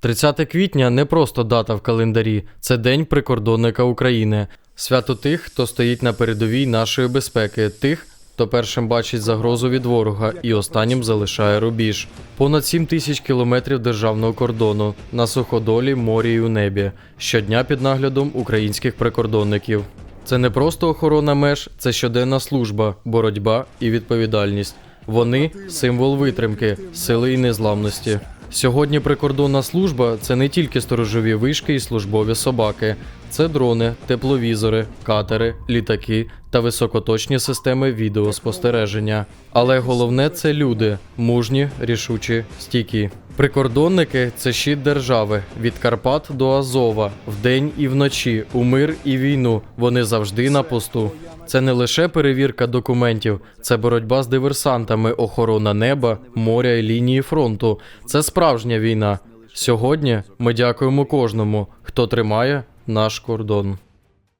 30 квітня не просто дата в календарі, це День прикордонника України. Свято тих, хто стоїть на передовій нашої безпеки, тих, хто першим бачить загрозу від ворога і останнім залишає рубіж. Понад 7 тисяч кілометрів державного кордону на суходолі, морі і у небі. Щодня під наглядом українських прикордонників. Це не просто охорона меж, це щоденна служба, боротьба і відповідальність. Вони символ витримки, сили і незламності. Сьогодні прикордонна служба це не тільки сторожові вишки і службові собаки, це дрони, тепловізори, катери, літаки та високоточні системи відеоспостереження. Але головне це люди, мужні, рішучі, стійкі. Прикордонники це щит держави від Карпат до Азова, вдень і вночі, у мир і війну. Вони завжди на посту. Це не лише перевірка документів, це боротьба з диверсантами, охорона неба, моря і лінії фронту. Це справжня війна. Сьогодні ми дякуємо кожному, хто тримає наш кордон.